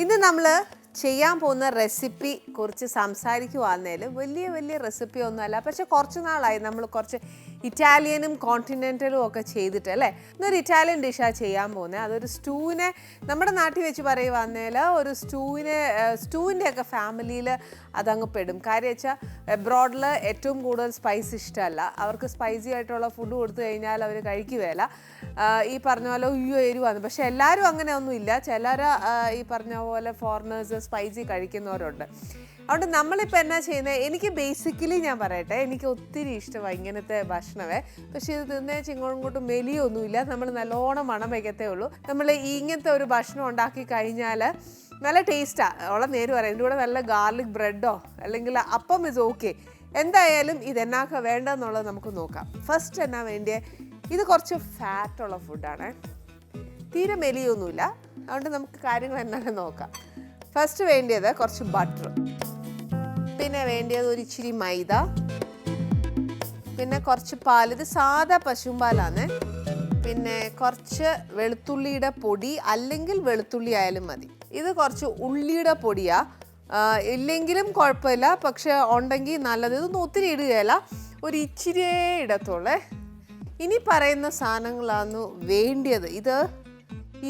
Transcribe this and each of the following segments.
ഇന്ന് നമ്മൾ ചെയ്യാൻ പോകുന്ന റെസിപ്പി കുറിച്ച് സംസാരിക്കുവാന്നേൽ വലിയ വലിയ റെസിപ്പി ഒന്നുമല്ല. പക്ഷെ കുറച്ച് നാളായി നമ്മൾ കുറച്ച് ഇറ്റാലിയനും കോണ്ടിനെന്റലും ഒക്കെ ചെയ്തിട്ട് അല്ലേ? ഇന്നൊരു ഇറ്റാലിയൻ ഡിഷാണ് ചെയ്യാൻ പോകുന്നത് അതൊരു സ്റ്റൂവിനെ നമ്മുടെ നാട്ടിൽ വെച്ച് പറയുവാന്നേൽ ഒരു സ്റ്റൂവിനെ സ്റ്റൂവിന്റെ ഒക്കെ ഫാമിലിയിൽ അതങ്ങ് പെടും. കാര്യം വെച്ചാൽ എബ്രോഡിൽ ഏറ്റവും കൂടുതൽ സ്പൈസ് ഇഷ്ടമല്ല. അവർക്ക് സ്പൈസി ആയിട്ടുള്ള ഫുഡ് കൊടുത്തു കഴിഞ്ഞാൽ അവർ കഴിക്കുകയില്ല. ഈ പറഞ്ഞ പോലെ ഉയ്യോ എരിവാന്ന്. പക്ഷെ എല്ലാവരും അങ്ങനെയൊന്നുമില്ല. ചിലർ ഈ പറഞ്ഞ പോലെ ഫോറിനേഴ്സ് സ്പൈസി കഴിക്കുന്നവരുണ്ട്. അതുകൊണ്ട് നമ്മളിപ്പോൾ എന്നാ ചെയ്യുന്നത് എനിക്ക് ബേസിക്കലി ഞാൻ പറയട്ടെ എനിക്ക് ഒത്തിരി ഇഷ്ടമാണ് ഇങ്ങനത്തെ ഭക്ഷണമേ പക്ഷേ ഇത് തിന്നേ ചിങ്ങോട്ടും മെലിയൊന്നുമില്ല. നമ്മൾ നല്ലോണം മണം വയ്ക്കത്തേ ഉള്ളൂ. നമ്മൾ ഇങ്ങനത്തെ ഒരു ഭക്ഷണം ഉണ്ടാക്കി കഴിഞ്ഞാൽ നല്ല ടേസ്റ്റാണ് ഉള്ള നേര് പറയാം ഇതിന്റെ കൂടെ നല്ല ഗാർലിക് ബ്രെഡോ അല്ലെങ്കിൽ അപ്പം ഇസ് ഓക്കെ എന്തായാലും ഇതെന്നാക്ക വേണ്ടെന്നുള്ളത് നമുക്ക് നോക്കാം. ഫസ്റ്റ് എന്നാ വേണ്ടിയ? ഇത് കുറച്ച് ഫാറ്റുള്ള ഫുഡാണ് തീരെ മെലിയൊന്നുമില്ല. അതുകൊണ്ട് നമുക്ക് കാര്യങ്ങൾ എന്നാലും നോക്കാം. ഫസ്റ്റ് വേണ്ടിയത് കുറച്ച് ബട്ടർ പിന്നെ വേണ്ടിയത് ഒരു ഇച്ചിരി മൈദ. പിന്നെ കുറച്ച് പാൽ ഇത് സാധാ പശുമ്പാലാണ് പിന്നെ കുറച്ച് വെളുത്തുള്ളിയുടെ പൊടി അല്ലെങ്കിൽ വെളുത്തുള്ളി ആയാലും മതി. ഇത് കുറച്ച് ഉള്ളിയുടെ പൊടിയാ. ഇല്ലെങ്കിലും കുഴപ്പമില്ല. പക്ഷെ ഉണ്ടെങ്കിൽ നല്ലത്. ഇതൊന്നും ഒത്തിരി ഇടുകയില്ല. ഒരു ഇച്ചിരിയേ ഇടത്തുള്ളേ. ഇനി പറയുന്ന സാധനങ്ങളാണ് വേണ്ടിയത്. ഇത്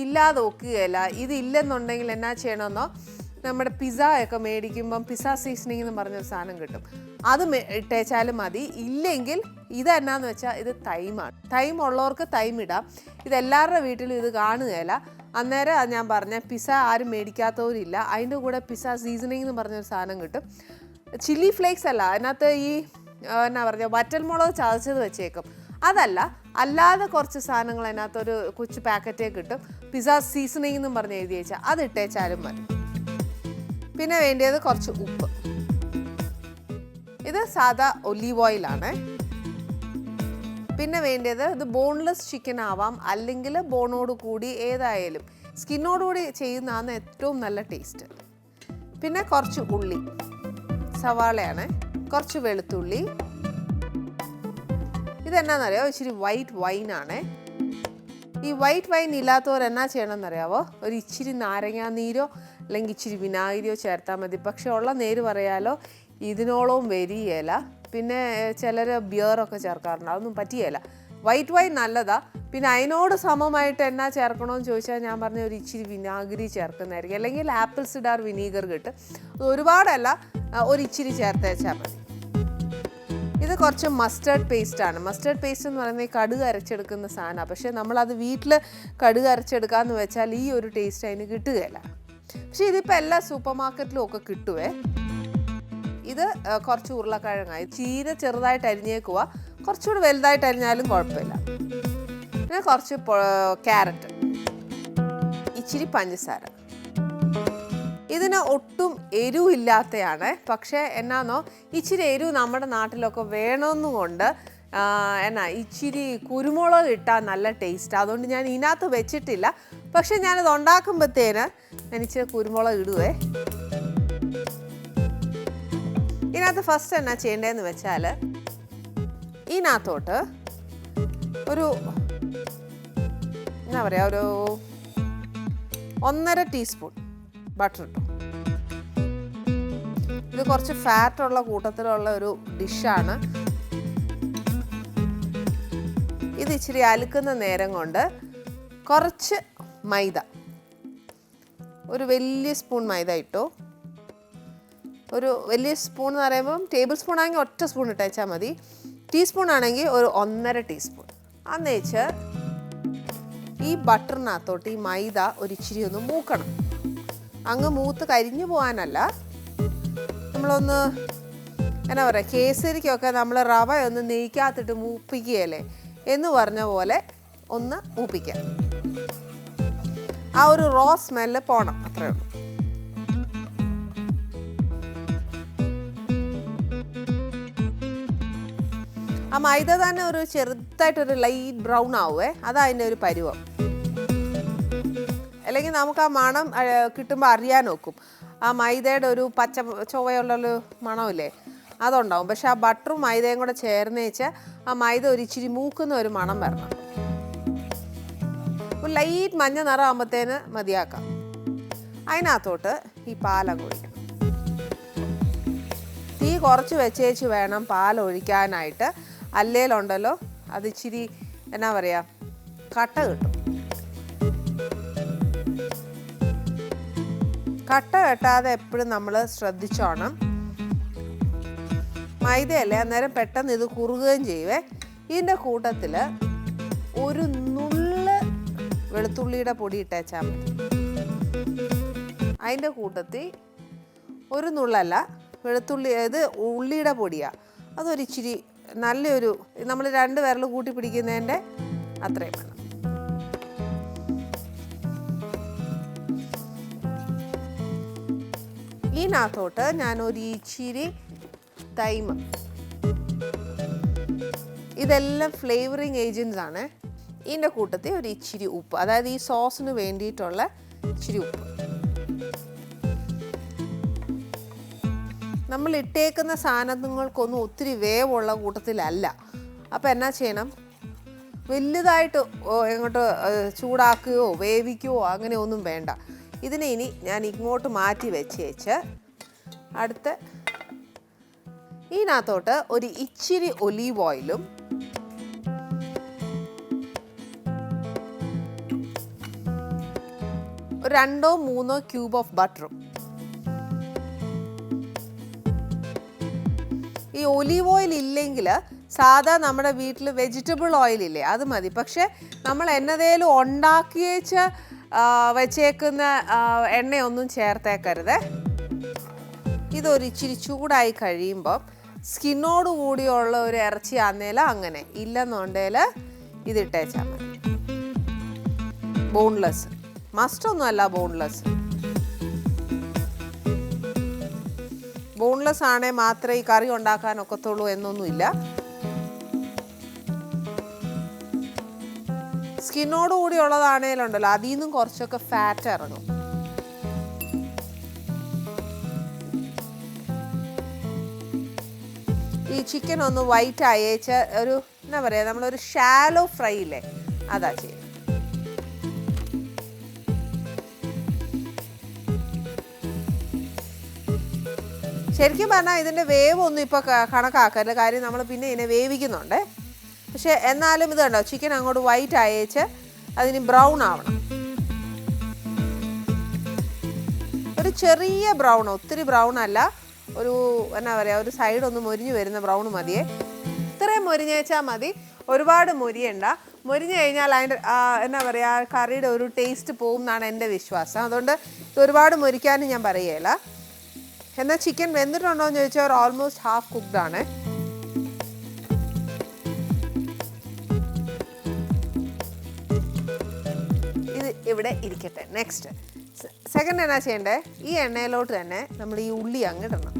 ഇല്ലാതെ ഒക്കുകയില്ല. ഇതില്ലെന്നുണ്ടെങ്കിൽ എന്നാ ചെയ്യണമെന്നോ? നമ്മുടെ പിസ്സ ഒക്കെ മേടിക്കുമ്പം പിസ്സ സീസണിങ് എന്ന് പറഞ്ഞൊരു സാധനം കിട്ടും. അത് ഇട്ടേച്ചാലും മതി. ഇല്ലെങ്കിൽ ഇത് എന്നാന്ന് വെച്ചാൽ ഇത് തൈമാണ് തൈം ഉള്ളവർക്ക് തൈം ഇടാം. ഇത് എല്ലാവരുടെ വീട്ടിലും ഇത് കാണുകയില്ല അന്നേരം ഞാൻ പറഞ്ഞ പിസ്സ ആരും മേടിക്കാത്തവരില്ല. അതിന്റെ കൂടെ പിസ്സ സീസണിങ് എന്ന് പറഞ്ഞൊരു സാധനം കിട്ടും. ചില്ലി ഫ്ലേക്സ് അല്ല അതിനകത്ത് ഈ എന്നാ വറ്റൽ വറ്റൽമുളക് ചതച്ചത് വെച്ചേക്കും. അതല്ല അല്ലാതെ കുറച്ച് സാധനങ്ങൾ അതിനകത്തൊരു കൊച്ചു പാക്കറ്റേ കിട്ടും. പിസ്സ സീസണിങ് എന്നും പറഞ്ഞ് എഴുതി വെച്ചാൽ അത് ഇട്ടേച്ചാലും മതി. പിന്നെ വേണ്ടിയത് കുറച്ച് ഉപ്പ്. ഇത് സാധാ ഒലീവ് ഓയിലാണ് പിന്നെ വേണ്ടിയത് ഇത് ബോൺലെസ് ചിക്കൻ ആവാം അല്ലെങ്കിൽ ബോണോട് കൂടി ഏതായാലും സ്കിന്നോട് കൂടി ചെയ്യുന്നതാണ് ഏറ്റവും നല്ല ടേസ്റ്റ് പിന്നെ കുറച്ച് ഉള്ളി സവാളയാണ് കുറച്ച് വെളുത്തുള്ളി. ഇതെന്നാന്നറിയാം? ഇച്ചിരി വൈറ്റ് വൈനാണ് ഈ വൈറ്റ് വൈൻ ഇല്ലാത്തവർ എന്നാ ചെയ്യണമെന്നറിയാവോ? ഒരു ഇച്ചിരി നാരങ്ങാ നീരോ അല്ലെങ്കിൽ ഇച്ചിരി വിനാഗിരിയോ ചേർത്താൽ മതി. പക്ഷെ ഉള്ള നേര് പറയാലോ ഇതിനോളവും വരികയില്ല. പിന്നെ ചിലർ ബിയറൊക്കെ ചേർക്കാറുണ്ട്. അതൊന്നും പറ്റിയല്ല വൈറ്റ് വൈൻ നല്ലതാ. പിന്നെ അതിനോട് സമമായിട്ട് എന്നാ ചേർക്കണമെന്ന് ചോദിച്ചാൽ ഞാൻ പറഞ്ഞ ഒരു ഇച്ചിരി വിനാഗിരി ചേർക്കുന്നതായിരിക്കും. അല്ലെങ്കിൽ ആപ്പിൾ സിഡാർ വിനീഗർ കിട്ടും. ഒരുപാടല്ല ഒരു ഇച്ചിരി ചേർത്തേച്ചാൽ മതി. ഇത് കുറച്ച് മസ്റ്റേർഡ് പേസ്റ്റ് ആണ്. മസ്റ്റേർഡ് പേസ്റ്റ് എന്ന് പറയുന്നത് കടുക് അരച്ചെടുക്കുന്ന സാധനമാണ്. പക്ഷേ നമ്മളത് വീട്ടിൽ കടുക് അരച്ചെടുക്കാന്ന് വെച്ചാൽ ഈ ഒരു ടേസ്റ്റ് അതിന് കിട്ടുകയില്ല. പക്ഷേ ഇതിപ്പോൾ എല്ലാ സൂപ്പർ മാർക്കറ്റിലും ഒക്കെ കിട്ടുവേ. ഇത് കുറച്ച് ഉരുളക്കിഴങ്ങായി. ചീര ചെറുതായിട്ട് അരിഞ്ഞേക്കുക കുറച്ചുകൂടി വലുതായിട്ട് അരിഞ്ഞാലും കുഴപ്പമില്ല. പിന്നെ കുറച്ച് ക്യാരറ്റ്. ഇച്ചിരി പഞ്ചസാര. ഇതിന് ഒട്ടും എരിവില്ലാത്തയാണ്. പക്ഷേ എന്നാന്നോ ഇച്ചിരി എരിവ് നമ്മുടെ നാട്ടിലൊക്കെ വേണമെന്നുകൊണ്ട് എന്നാ ഇച്ചിരി കുരുമുളക് ഇട്ടാൽ നല്ല ടേസ്റ്റ് അതുകൊണ്ട് ഞാൻ ഇതിനകത്ത് വെച്ചിട്ടില്ല. പക്ഷെ ഞാനിത് ഉണ്ടാക്കുമ്പോഴത്തേന് ഞാൻ ഇച്ചിരി കുരുമുളക് ഇടുവേ. ഇതിനകത്ത് ഫസ്റ്റ് എന്നാ ചെയ്യേണ്ടതെന്ന് വെച്ചാൽ ഇതിനകത്തോട്ട് ഒരു എന്നാ പറയുക ഒരു ഒന്നര ടീസ്പൂൺ ബട്ടർ ഇട്ടു. ഇത് കുറച്ച് ഫാറ്റ് ഉള്ള കൂട്ടത്തിലുള്ള ഒരു ഡിഷാണ് ഇത് ഇച്ചിരി അലുക്കുന്ന നേരം കൊണ്ട് കുറച്ച് മൈദ. ഒരു വലിയ സ്പൂൺ മൈദ ഇട്ടു. ഒരു വലിയ സ്പൂൺ എന്ന് പറയുമ്പം ടേബിൾ സ്പൂൺ ആണെങ്കിൽ ഒറ്റ സ്പൂൺ ഇട്ടേച്ചാൽ മതി. ടീസ്പൂൺ ആണെങ്കിൽ ഒരു ഒന്നര ടീസ്പൂൺ അന്നേച്ച് ഈ ബട്ടറിനകത്തോട്ട് ഈ മൈദ ഒരിച്ചിരി ഒന്ന് മൂക്കണം. അങ്ങ് മൂത്ത് കരിഞ്ഞു പോകാനല്ല നമ്മളൊന്ന് എന്നാ പറയുക കേസരിക്കൊക്കെ നമ്മൾ റവ ഒന്ന് നെയ്ക്കാത്തിട്ട് മൂപ്പിക്കുകയല്ലേ? എന്ന് പറഞ്ഞ പോലെ ഒന്ന് മൂപ്പിക്കാം. ആ ഒരു റോ സ്മെല്ല് പോണം അത്രയേ ഉള്ളൂ. ആ മൈദ തന്നെ ഒരു ചെറുതായിട്ടൊരു ലൈറ്റ് ബ്രൗൺ ആവുമേ അതാ അതിന്റെ ഒരു പരുവം. അല്ലെങ്കിൽ നമുക്ക് ആ മണം കിട്ടുമ്പോൾ അറിയാൻ നോക്കും ആ മൈദയുടെ ഒരു പച്ച ചൊവ്വയുള്ളൊരു മണമില്ലേ അതുണ്ടാവും. പക്ഷെ ആ ബട്ടറും മൈദയും കൂടെ ചേർന്ന് വെച്ചാൽ ആ മൈദ ഒരു ഇച്ചിരി മൂക്കുന്ന ഒരു മണം വരണം. ഒരു ലൈറ്റ് മഞ്ഞ നിറം ആകുമ്പോഴത്തേന് മതിയാക്കാം. അതിനകത്തോട്ട് ഈ പാലങ്ങ് ഒഴിക്കണം. തീ കുറച്ച് വെച്ചേച്ച് വേണം പാൽ ഒഴിക്കാനായിട്ട് അല്ലേലുണ്ടല്ലോ അത് ഇച്ചിരി എന്നാ പറയുക കട്ട കിട്ടും. കട്ട കെട്ടാതെ എപ്പോഴും നമ്മൾ ശ്രദ്ധിച്ചോണം. മൈദയല്ലേ അന്നേരം പെട്ടെന്ന് ഇത് കുറുകുകയും ചെയ്യുവേ. ഇതിന്റെ കൂട്ടത്തിൽ ഒരു നുള്ള് വെളുത്തുള്ളിയുടെ പൊടി ഇട്ടേച്ചാൽ മതി. അതിന്റെ കൂട്ടത്തിൽ ഒരു നുള്ളല്ല വെളുത്തുള്ളി ഇത് ഉള്ളിയുടെ പൊടിയാണ് അതൊരിച്ചിരി നല്ലൊരു നമ്മൾ രണ്ട് വിരൽ കൂട്ടി പിടിക്കുന്നതിന്റെ അത്രയും വേണം. ഇതിനകത്തോട്ട് ഞാൻ ഒരു ഇച്ചിരി തൈമ്. ഇതെല്ലാം ഫ്ലേവറിങ് ഏജൻസ് ആണ്. ഇതിന്റെ കൂട്ടത്തിൽ ഒരു ഇച്ചിരി ഉപ്പ്. അതായത് ഈ സോസിന് വേണ്ടിയിട്ടുള്ള ഇച്ചിരി ഉപ്പ്. നമ്മൾ ഇട്ടേക്കുന്ന സാധനങ്ങൾക്കൊന്നും ഒത്തിരി വേവുള്ള കൂട്ടത്തിലല്ല. അപ്പോൾ എന്നാ ചെയ്യണം? വലുതായിട്ട് എങ്ങോട്ട് ചൂടാക്കുകയോ വേവിക്കുകയോ അങ്ങനെ ഒന്നും വേണ്ട. ഇതിനെ ഇനി ഞാൻ ഇങ്ങോട്ട് മാറ്റി വെച്ച് വെച്ച് അടുത്ത ഇതിനകത്തോട്ട് ഒരു ഇച്ചിരി ഒലീവ് ഓയിലും രണ്ടോ മൂന്നോ ക്യൂബ് ഓഫ് ബട്ടറും. ഈ ഒലീവ് ഓയിൽ ഇല്ലെങ്കിൽ സാധാ നമ്മുടെ വീട്ടിൽ വെജിറ്റബിൾ ഓയിൽ ഇല്ലേ അത് മതി. പക്ഷെ നമ്മൾ എന്നതേലും ഉണ്ടാക്കിയേച്ച് വെച്ചേക്കുന്ന എണ്ണയൊന്നും ചേർത്തേക്കരുത്. ഇതൊരു ഇച്ചിരി ചൂടായി കഴിയുമ്പം സ്കിന്നോട് കൂടിയുള്ള ഒരു ഇറച്ചി ആന്നേലും അങ്ങനെ ഇല്ലെന്നുണ്ടേൽ ഇതിട്ടേച്ചാൽ മതി. ബോൺലെസ് മസ്റ്റൊന്നുമല്ല ബോൺലെസ് ബോൺലെസ് ആണേ മാത്രമേ ഈ കറി ഉണ്ടാക്കാൻ ഒക്കത്തുള്ളൂ എന്നൊന്നുമില്ല. സ്കിന്നോട് കൂടി ഉള്ളതാണേലുണ്ടല്ലോ അതിൽ നിന്നും കുറച്ചൊക്കെ ഫാറ്റ് ഇറങ്ങും. ഈ ചിക്കൻ ഒന്ന് വൈറ്റ് അയച്ച് ഒരു എന്താ പറയുക നമ്മളൊരു ഷാലോ ഫ്രൈ ഇല്ലേ അതാ ചെയ്യുന്നത് ശരിക്കും പറഞ്ഞാൽ ഇതിന്റെ വേവ് ഒന്നും ഇപ്പോൾ കണക്കാക്കരുത്. കാര്യം നമ്മൾ പിന്നെ ഇതിനെ വേവിക്കുന്നുണ്ട്. പക്ഷേ എന്നാലും ഇത് കണ്ടോ ചിക്കൻ അങ്ങോട്ട് വൈറ്റ് അയച്ച് അതിന് ബ്രൗൺ ആവണം. ഒരു ചെറിയ ബ്രൗൺ ഒത്തിരി ബ്രൗൺ അല്ല ഒരു എന്നാ പറയുക ഒരു സൈഡ് ഒന്ന് മൊരിഞ്ഞു വരുന്ന ബ്രൗൺ മതിയേ. ഇത്രയും മൊരിഞ്ഞേച്ചാൽ മതി. ഒരുപാട് മൊരിയണ്ട. മൊരിഞ്ഞു കഴിഞ്ഞാൽ അതിന്റെ എന്നാ പറയുക കറിയുടെ ഒരു ടേസ്റ്റ് പോകും എന്നാണ് എന്റെ വിശ്വാസം. അതുകൊണ്ട് ഒരുപാട് മൊരിക്കാനും ഞാൻ പറയുകയില്ല എന്നാൽ ചിക്കൻ വെന്തിട്ടുണ്ടോ എന്ന് ചോദിച്ചാൽ ഓൾമോസ്റ്റ് ഹാഫ് കുക്ക്ഡ് ആണ്. ഇവിടെ ഇരിക്കട്ടെ. നെക്സ്റ്റ് സെക്കൻഡ് എന്നാ ചെയ്യണ്ടേ? ഈ എണ്ണയിലോട്ട് തന്നെ നമ്മൾ ഈ ഉള്ളി അങ്ങിടണം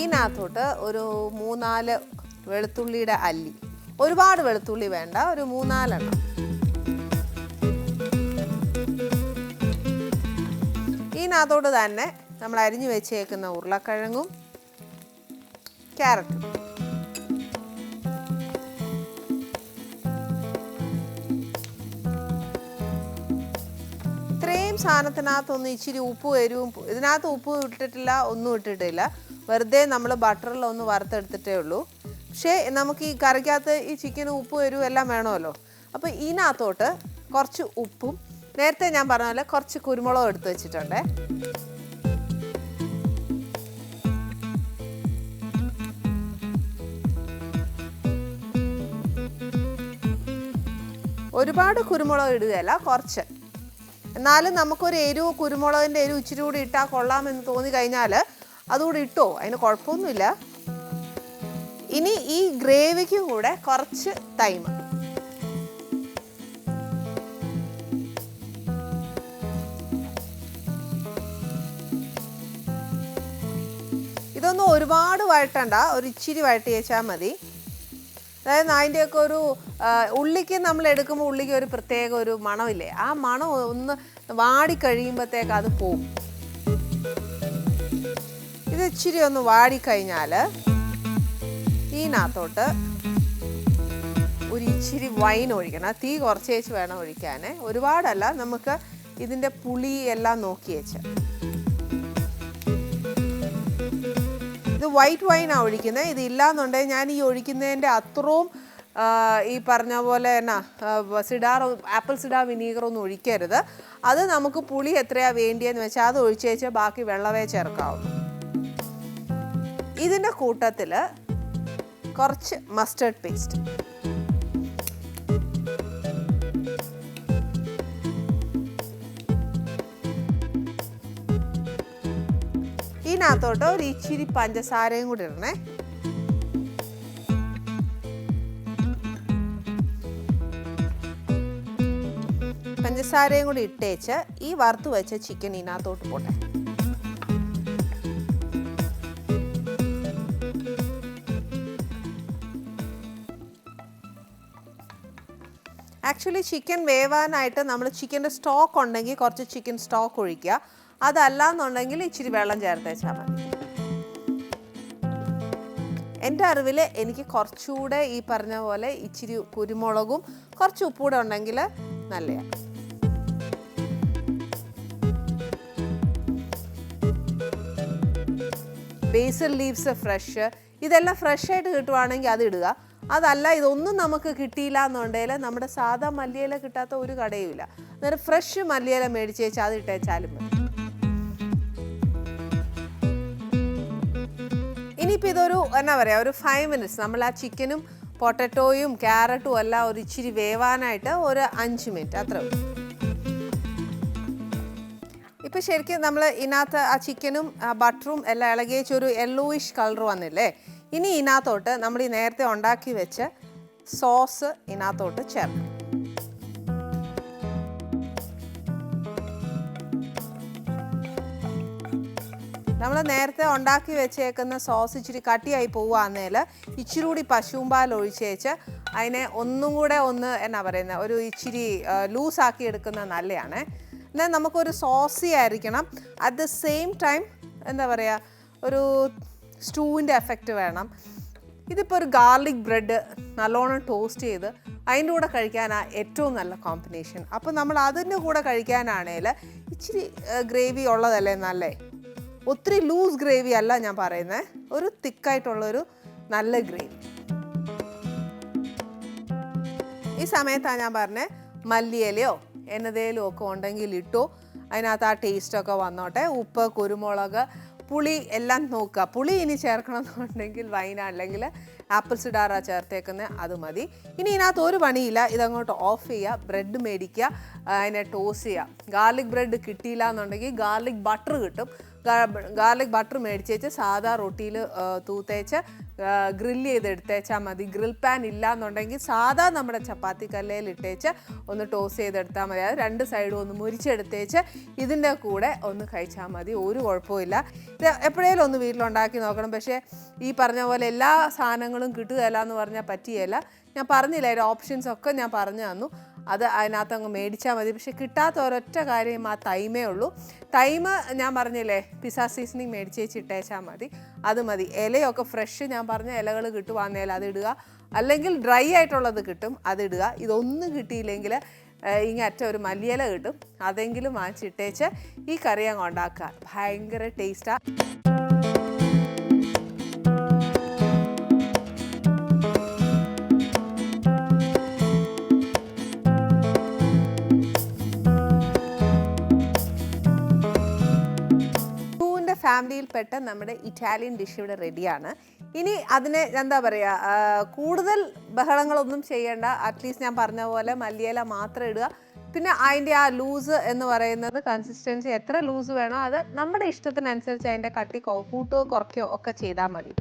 ഇതിനകത്തോട്ട് ഒരു മൂന്നാൽ വെളുത്തുള്ളിയുടെ അല്ലി. ഒരുപാട് വെളുത്തുള്ളി വേണ്ട ഒരു മൂന്നാലെണ്ണം. ഇതിനകത്തോട്ട് തന്നെ നമ്മൾ അരിഞ്ഞു വെച്ചേക്കുന്ന ഉരുളക്കിഴങ്ങും ക്യാരറ്റും. ഇത്രയും സാധനത്തിനകത്തൊന്ന് ഇച്ചിരി ഉപ്പും എരിവും ഇതിനകത്ത് ഉപ്പ് ഇട്ടിട്ടില്ല ഒന്നും ഇട്ടിട്ടില്ല. വെറുതെ നമ്മൾ ബട്ടറിൽ ഒന്ന് വറുത്തെടുത്തിട്ടേ ഉള്ളൂ. പക്ഷേ നമുക്ക് ഈ കറിക്കകത്ത് ഈ ചിക്കനും ഉപ്പും എരിവും എല്ലാം വേണമല്ലോ. അപ്പോൾ ഇതിനകത്തോട്ട് കുറച്ച് ഉപ്പും നേരത്തെ ഞാൻ പറഞ്ഞ പോലെ കുറച്ച് കുരുമുളകും എടുത്ത് വെച്ചിട്ടുണ്ടേ. ഒരുപാട് കുരുമുളക് ഇടുകയല്ല കുറച്ച്. എന്നാലും നമുക്കൊരു എരിവ് കുരുമുളകിന്റെ എരിവ് ഇച്ചിരി കൂടി ഇട്ടാൽ കൊള്ളാമെന്ന് തോന്നി കഴിഞ്ഞാൽ അതുകൂടി ഇട്ടോ? അതിന് കുഴപ്പമൊന്നുമില്ല. ഇനി ഈ ഗ്രേവിക്കും കൂടെ കുറച്ച് തൈമ. ഇതൊന്നും ഒരുപാട് വഴട്ടണ്ട ഒരു ഇച്ചിരി വഴട്ടി വെച്ചാൽ മതി. അതായത് അതിന്റെയൊക്കെ ഒരു ഉള്ളിക്ക് നമ്മൾ എടുക്കുമ്പോൾ ഉള്ളിക്ക് ഒരു പ്രത്യേക ഒരു മണമില്ലേ? ആ മണം ഒന്ന് വാടി കഴിയുമ്പോഴത്തേക്ക് അത് പോവും. ഇത് ഇച്ചിരി ഒന്ന് വാടിക്കഴിഞ്ഞാൽ ഇതിനകത്തോട്ട് ഒരു ഇച്ചിരി വൈൻ ഒഴിക്കണം. തീ കുറച്ചേച്ച് വേണം ഒഴിക്കാൻ ഒരുപാടല്ല നമുക്ക് ഇതിന്റെ പുളി എല്ലാം നോക്കി ഇത് വൈറ്റ് വൈനാണ് ഒഴിക്കുന്നത് ഇത് ഇല്ലാന്നുണ്ടെങ്കിൽ ഞാൻ ഈ ഒഴിക്കുന്നതിന്റെ അത്രയും ഈ പറഞ്ഞ പോലെ എന്നാ സിഡാർ ആപ്പിൾ സിഡാർ വിനീഗർ ഒന്നും ഒഴിക്കരുത്. അത് നമുക്ക് പുളി എത്രയാണ് വേണ്ടിയെന്ന് വെച്ചാൽ അത് ഒഴിച്ചു വെച്ചാൽ ബാക്കി വെള്ളമേ ചേർക്കാവും. ഇതിന്റെ കൂട്ടത്തിൽ കുറച്ച് മസ്റ്റേർഡ് പേസ്റ്റ് ഇതിനകത്തോട്ട് ഒരു ഇച്ചിരി പഞ്ചസാരയും കൂടി ഇടണേ. പഞ്ചസാരയും കൂടി ഇട്ടേച്ച് ഈ വറുത്ത് വെച്ച ചിക്കൻ ഇതിനകത്തോട്ട് പോട്ടെ. ആക്ച്വലി ചിക്കൻ വേവാനായിട്ട് നമ്മൾ ചിക്കന്റെ സ്റ്റോക്ക് ഉണ്ടെങ്കിൽ കുറച്ച് ചിക്കൻ സ്റ്റോക്ക് ഒഴിക്കുക. അതല്ല എന്നുണ്ടെങ്കിൽ ഇച്ചിരി വെള്ളം ചേർത്ത് വെച്ചാൽ മതി. എന്റെ അറിവിൽ എനിക്ക് കുറച്ചുകൂടെ ഈ പറഞ്ഞ പോലെ ഇച്ചിരി കുരുമുളകും കുറച്ച് ഉപ്പൂടെ ഉണ്ടെങ്കിൽ നല്ലതാണ് ബേസൽ ലീവ്സ് ഫ്രഷ് ഇതെല്ലാം ഫ്രഷ് ആയിട്ട് കിട്ടുവാണെങ്കിൽ അത് ഇടുക. അതല്ല ഇതൊന്നും നമുക്ക് കിട്ടിയില്ല എന്നുണ്ടെങ്കിൽ നമ്മുടെ സാധാ മല്ലിയില കിട്ടാത്ത ഒരു കടയുമില്ല. അന്നേരം ഫ്രഷ് മല്ലിയില മേടിച്ച് വെച്ചാൽ അത് ഇട്ടേച്ചാലും മതി. ഇനിയിപ്പോൾ ഇതൊരു എന്നാ പറയുക ഒരു ഫൈവ് മിനിറ്റ്സ് നമ്മൾ ആ ചിക്കനും പൊട്ടറ്റോയും ക്യാരറ്റും എല്ലാം ഒരു ഇച്ചിരി വേവാനായിട്ട് ഒരു അഞ്ച് മിനിറ്റ് അത്ര ഇപ്പം ശരിക്കും നമ്മൾ ഇതിനകത്ത് ആ ചിക്കനും ബട്ടറും എല്ലാം ഇളകിയച്ച് ഒരു യെല്ലോയിഷ് കളർ വന്നില്ലേ? ഇനി ഇതിനകത്തോട്ട് നമ്മൾ ഈ നേരത്തെ ഉണ്ടാക്കി വെച്ച് സോസ് ഇതിനകത്തോട്ട് ചേർക്കും നമ്മൾ നേരത്തെ ഉണ്ടാക്കി വെച്ചേക്കുന്ന സോസ് ഇച്ചിരി കട്ടിയായി പോവുകയാന്നേൽ ഇച്ചിരി കൂടി പശുമ്പാൽ ഒഴിച്ചേച്ച് അതിനെ ഒന്നും കൂടെ ഒന്ന് എന്നാ പറയുന്നത് ഒരു ഇച്ചിരി ലൂസാക്കി എടുക്കുന്നത് നല്ലതാണ്. എന്നാൽ നമുക്കൊരു സോസി ആയിരിക്കണം. അറ്റ് ദ സെയിം ടൈം എന്താ പറയുക ഒരു സ്റ്റൂവിന്റെ എഫക്റ്റ് വേണം. ഇതിപ്പോൾ ഒരു ഗാർലിക് ബ്രെഡ് നല്ലോണം ടോസ്റ്റ് ചെയ്ത് അതിന്റെ കൂടെ കഴിക്കാനാണ് ഏറ്റവും നല്ല കോമ്പിനേഷൻ. അപ്പോൾ നമ്മൾ അതിന്റെ കൂടെ കഴിക്കാനാണേൽ ഇച്ചിരി ഗ്രേവി ഉള്ളതല്ലേ നല്ലേ? ഒത്തിരി ലൂസ് ഗ്രേവി അല്ല ഞാൻ പറയുന്നത് ഒരു തിക്കായിട്ടുള്ളൊരു നല്ല ഗ്രേവി ഈ സമയത്താണ് ഞാൻ പറഞ്ഞത് മല്ലിയിലയോ എന്നതേലും ഒക്കെ ഉണ്ടെങ്കിൽ ഇട്ടു. അതിനകത്ത് ആ ടേസ്റ്റൊക്കെ വന്നോട്ടെ. ഉപ്പ് കുരുമുളക് പുളി എല്ലാം നോക്കുക. പുളി ഇനി ചേർക്കണം എന്നുണ്ടെങ്കിൽ വൈന അല്ലെങ്കിൽ ആപ്പിൾ സിഡാറ ചേർത്തേക്കുന്നത് അത് മതി. ഇനി ഇതിനകത്ത് ഒരു പണിയില്ല. ഇതങ്ങോട്ട് ഓഫ് ചെയ്യുക. ബ്രെഡ് മേടിക്കുക. അതിനെ ടോസ് ചെയ്യുക. ഗാർലിക് ബ്രെഡ് കിട്ടിയില്ല എന്നുണ്ടെങ്കിൽ ഗാർലിക് ബട്ടർ കിട്ടും. ഗാർലിക് ബട്ടർ മേടിച്ചേച്ച് സാധാ റൊട്ടിയിൽ തൂത്തേച്ച് ഗ്രില്ല് ചെയ്ത് എടുത്തേച്ചാൽ മതി. ഗ്രിൽ പാൻ ഇല്ല എന്നുണ്ടെങ്കിൽ സാധാ നമ്മുടെ ചപ്പാത്തി കല്ലയിൽ ഇട്ടേച്ച് ഒന്ന് ടോസ് ചെയ്തെടുത്താൽ മതി. അത് രണ്ട് സൈഡും ഒന്ന് മുരിച്ചെടുത്തേച്ച് ഇതിന്റെ കൂടെ ഒന്ന് കഴിച്ചാൽ മതി. ഒരു കുഴപ്പമില്ല ഇത് എപ്പോഴേലും ഒന്ന് വീട്ടിലുണ്ടാക്കി നോക്കണം. പക്ഷേ ഈ പറഞ്ഞ പോലെ എല്ലാ സാധനങ്ങളും കിട്ടുകയില്ല എന്ന് പറഞ്ഞാൽ പറ്റിയല്ല ഞാൻ പറഞ്ഞില്ല അതിന്റെ ഓപ്ഷൻസ് ഒക്കെ ഞാൻ പറഞ്ഞു തന്നു. അത് അതിനകത്ത് അങ്ങ് മേടിച്ചാൽ മതി. പക്ഷേ കിട്ടാത്ത ഒരൊറ്റ കാര്യം ആ തൈമേ ഉള്ളൂ. തൈമ് ഞാൻ പറഞ്ഞില്ലേ പിസ സീസണിങ് മേടിച്ച് വെച്ച് ഇട്ടേച്ചാൽ മതി. അത് മതി. ഇലയൊക്കെ ഫ്രഷ് ഞാൻ പറഞ്ഞ ഇലകൾ കിട്ടുവാന്നേൽ അത് ഇടുക. അല്ലെങ്കിൽ ഡ്രൈ ആയിട്ടുള്ളത് കിട്ടും അതിടുക ഇതൊന്നും കിട്ടിയില്ലെങ്കിൽ ഇങ്ങനെ അറ്റ ഒരു മല്ലിയില കിട്ടും. അതെങ്കിലും വാങ്ങിച്ചിട്ടേച്ച് ഈ കറി അങ്ങ് ഉണ്ടാക്കുക. ഭയങ്കര ടേസ്റ്റാണ് ഫാമിലിയിൽപ്പെട്ട നമ്മുടെ ഇറ്റാലിയൻ ഡിഷ് ഇവിടെ റെഡിയാണ്. ഇനി അതിനെ എന്താ പറയുക കൂടുതൽ ബഹളങ്ങളൊന്നും ചെയ്യേണ്ട അറ്റ്ലീസ്റ്റ് ഞാൻ പറഞ്ഞ പോലെ മല്ലിയില മാത്രം ഇടുക. പിന്നെ അതിന്റെ ആ ലൂസ് എന്ന് പറയുന്നത് കൺസിസ്റ്റൻസി എത്ര ലൂസ് വേണോ അത് നമ്മുടെ ഇഷ്ടത്തിനനുസരിച്ച് അതിന്റെ കട്ടി കൂട്ടുകയോ കുറയ്ക്കുകയോ ഒക്കെ ചെയ്താൽ മതി.